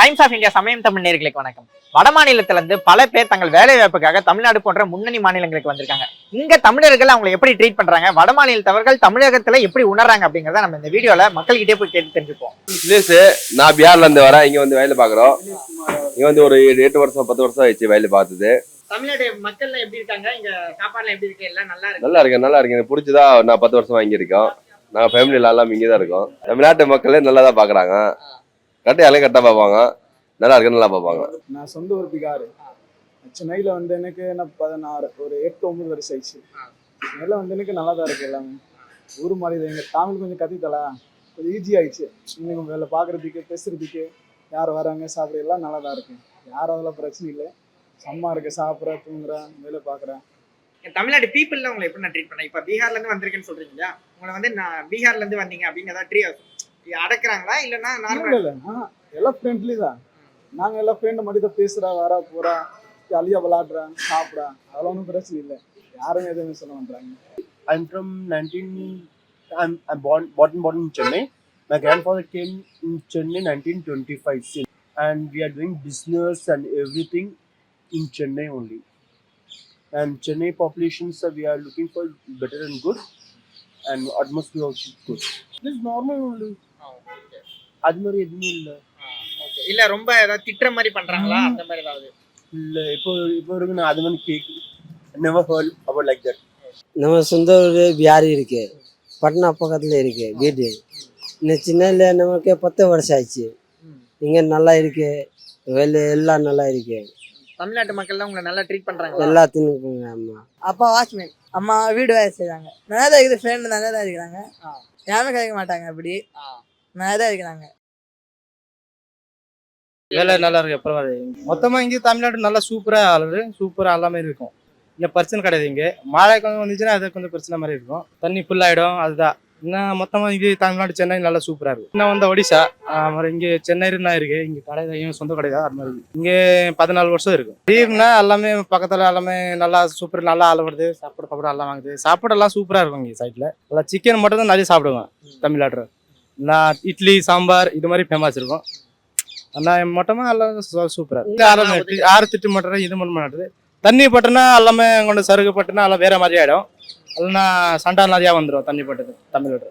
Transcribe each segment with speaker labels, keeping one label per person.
Speaker 1: Times of India சமயம் தமிழ் நேர்களுக்கு வணக்கம். வட மாநிலத்துல இருந்து பல பேர் தங்கள் வேலை வாய்ப்புக்காக தமிழ்நாடு போன்ற முன்னணி மாநிலங்களுக்கு வந்திருக்காங்க. இங்க தமிழர்கள் அவங்களை எப்படி ட்ரீட் பண்றாங்க? வட மாநிலத்தவர்கள் தமிழகத்துல எப்படி உணர்றாங்க அப்படிங்கறத நம்ம இந்த வீடியோல மக்கள்கிட்டே போய் கேட்டு தெரிஞ்சுப்போம்.
Speaker 2: பிளேஸ் நான் பிஹார்ல இருந்து வரேன். இங்க வந்து வேலை பாக்குறோம் இங்க வந்து ஒரு எட்டு வருஷம் பத்து வருஷம் ஆயிடுச்சு வேலை பார்த்தது.
Speaker 1: தமிழ்நாடு மக்கள் எப்படி இருக்காங்க? இங்க சாப்பாடுலாம் எப்படி இருக்கு? எல்லாம் நல்லா இருக்கு.
Speaker 2: நல்லா இருக்கு நல்லா இருக்கு. எனக்கு பிடிச்சதா நான் பத்து வருஷமா இங்க இருக்கோம் நாங்க ஃபேமிலியில எல்லாம் இங்கே தான் இருக்கோம். தமிழ்நாட்டு மக்களே நல்லா தான் பாக்குறாங்க கரெக்டாக எல்லாம் கரெக்டாக பார்ப்பாங்க. நல்லா இருக்கு நல்லா பார்ப்பாங்க.
Speaker 3: நான் சொந்த ஊர் பிகார். சென்னையில் வந்து எனக்கு என்ன பதினாறு ஒரு எட்டு ஒன்பது வருஷம் ஆயிடுச்சு. சென்னையில் வந்து எனக்கு நல்லா தான் இருக்கு எல்லாமே. ஊர் மாதிரி இது எங்கள் தமிழ் கொஞ்சம் கத்தித்தலா கொஞ்சம் ஈஸி ஆயிடுச்சு. இன்னும் வேலை பார்க்குறதுக்கு பேசுறதுக்கு யார் வராங்க சாப்பிட எல்லாம் நல்லா தான் இருக்கு. யாரும் அதெல்லாம் பிரச்சனை இல்லை. சம்மா இருக்கு சாப்பிட்றேன் தூங்குறேன் வேலை பார்க்குறேன்.
Speaker 1: தமிழ்நாடு பீப்புள்ல உங்களை எப்படி நான் ட்ரீட் பண்ணேன் இப்ப பீகார்ல இருந்து வந்திருக்கேன்னு இல்லையா? உங்களை வந்து நான் பீகார்ல இருந்து வந்தீங்க அப்படின்னு ஏதாவது ட்ரீ அடக்குறாங்களா இல்லைன்னா
Speaker 3: இல்லை
Speaker 1: நார்மல்
Speaker 3: இல்லை எல்லாம் ஃப்ரெண்ட்லி தான் நாங்கள் எல்லாம் ஃப்ரெண்டு மட்டும் தான் பேசுகிறா வரா போகிறா ஜாலியாக விளாட்றேன் சாப்பிட்றேன் அதெல்லாம் ஒன்றும் பிரச்சனை இல்லை யாரும் எதுவுமே சொல்ல மாட்டாங்க
Speaker 4: I'm from 19. I'm, I'm born, born, born in Chennai. My grandfather came in Chennai 1925, and we are doing business and everything in Chennai only. And Chennai populations, uh, we are looking for better and good, and atmosphere also good. This is normal only. அது மாதிரி எதுவுமே இல்லை.
Speaker 1: இல்ல ரொம்ப ஏதாவது திட்டுற மாதிரி பண்றாங்களா? அந்த மாதிரி ஏதாவது?
Speaker 4: இல்லை இப்போ இப்போ வரைக்கும் நான் அது மாதிரி cake never heard about like that
Speaker 5: நம்ம சொந்த ஊர் பியாரி இருக்கு. பட்னா பக்கத்தில் இருக்கு வீடு. இந்த சின்னல நமக்கு பத்து வருஷம் ஆச்சு. இங்கே நல்லா இருக்கு. வேலை எல்லாம் நல்லா இருக்கு.
Speaker 1: தமிழ்நாட்டு மக்கள் தான் உங்களை நல்லா ட்ரீட் பண்றாங்களா?
Speaker 5: எல்லாத்தையும் ஆமா
Speaker 6: அப்பா வாட்ச்மேன். அம்மா வீடு வேலை செய்றாங்க. நல்லா தான் இருக்குது ஃப்ரெண்டு நல்லா தான் இருக்கிறாங்க. யாருமே கிடைக்க மாட்டாங்க அப்படி. நல்லா தான் இருக்கிறாங்க.
Speaker 7: வேலை நல்லா இருக்கு பரவாயில்ல. மொத்தமாக இங்கே தமிழ்நாடு நல்லா சூப்பராக ஆளுது சூப்பராக எல்லாமே இருக்கும். இங்கே பிரச்சனை கிடையாது இங்கே. மழை கொஞ்சம் வந்துச்சுன்னா அது கொஞ்சம் பிரச்சனை மாதிரி இருக்கும். தண்ணி ஃபுல் ஆயிடும் அதுதான். இன்னும் மொத்தமாக இங்கே தமிழ்நாடு சென்னை நல்லா சூப்பராக இருக்கும் இன்னும் வந்து ஒடிசா அப்புறம் மாதிரி இங்கே சென்னை இருந்தா இருக்கு. இங்கே கடை தான் சொந்த கடை தான் அது மாதிரி இங்கே பதினாலு வருஷம் இருக்கும் லீவ்னா எல்லாமே பக்கத்தில் எல்லாமே நல்லா சூப்பர் நல்லா அளவுடுது சாப்பாடு சாப்பாடு எல்லாம் வாங்குது. சாப்பாடெல்லாம் சூப்பராக இருக்கும் இங்கே சைட்டில் எல்லாம் சிக்கன் மட்டும் தான் நிறைய சாப்பிடுவேன் தமிழ்நாடு நான் இட்லி சாம்பார் இது மாதிரி ஃபேமஸ் இருக்கும். ஆனால் மொத்தமாக எல்லாம் சூ- சூப்பரா இருக்கு ஆரம் இருக்கு. ஆறு திட்டு மட்டும் இது மட்டும் மாட்டுது. தண்ணி பட்டுனா எல்லாமே கொண்டு சருகு பட்டுனா எல்லாம் வேற மாதிரி ஆயிடும். இல்லைன்னா சண்டை நிறையா வந்துடும் தண்ணி பட்டது தமிழ்நாடு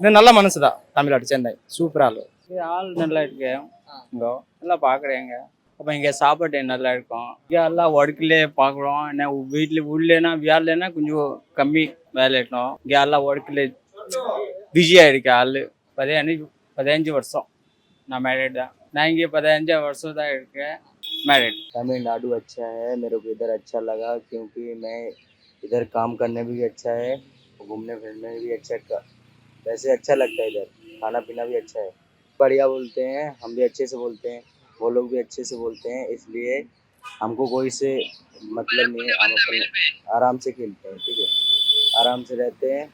Speaker 7: இது நல்ல மனசு தான் தமிழ்நாடு சென்னை. சூப்பரா ஆளு
Speaker 8: ஆள் நல்லா இருக்கு. இங்கே நல்லா பார்க்குறேங்க அப்போ இங்கே சாப்பாடு நல்லா இருக்கும். இங்கே எல்லாம் ஒர்க்லேயே பார்க்குறோம் என்ன வீட்டில் உள்ளேனா வேலைனா கொஞ்சம் கம்மி வேலை இருக்கணும் இங்கே எல்லாம் ஒர்க்கில் பிஸியாக இருக்கு ஆள். பதினஞ்சு பதினஞ்சு வருஷம் நான் மேரிட் தான் நான் இங்கே பதினஞ்சு வருஷம் தான் இருக்கேன் மேரிட்
Speaker 9: तमिलनाडु अच्छा है मेरे को इधर अच्छा लगा क्योंकि मैं इधर काम करने भी अच्छा है घूमने फिरने भी अच्छा क- वैसे अच्छा लगता है इधर खाना पीना भी अच्छा है बढ़िया बोलते हैं हम भी अच्छे से बोलते हैं वो लोग भी अच्छे से बोलते हैं इसलिए हमको कोई से मतलब नहीं है हम अपने आराम से खेलते हैं ठीक है आराम से रहते हैं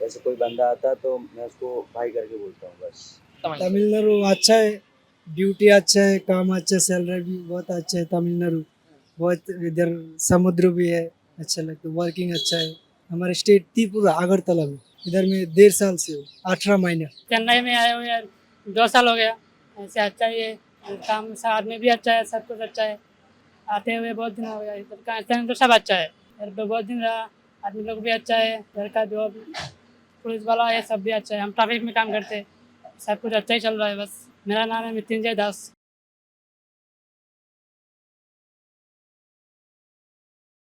Speaker 9: जैसे कोई बंदा आता तो मैं उसको भाई करके बोलता हूँ बस।
Speaker 5: तमिलनाडु अच्छा है ड्यूटी अच्छा है काम अच्छा सैलरी भी बहुत अच्छा है तमिलनाडु। बहुत इधर समुद्र भी है अच्छा लगता है वर्किंग अच्छा है। हमारे स्टेट त्रिपुरा अगरतला में। इधर में डेढ़ साल से अठारह महीना।
Speaker 10: चेन्नई में आया हुए हैं दो साल हो गया। ऐसे अच्छा ही है काम से आदमी भी अच्छा है सब कुछ अच्छा है। आते हुए बहुत दिन हो गया इधर का तो सब अच्छा है। इधर बहुत दिन रहा आदमी लोग भी अच्छा है इधर का जो पुलिस वाला ये सब भी अच्छा है। हम ट्रैफ़िक में काम करते हैं। सब कुछ अच्छा ही चल रहा है, बस। मेरा नाम है मृत्युंजय दास।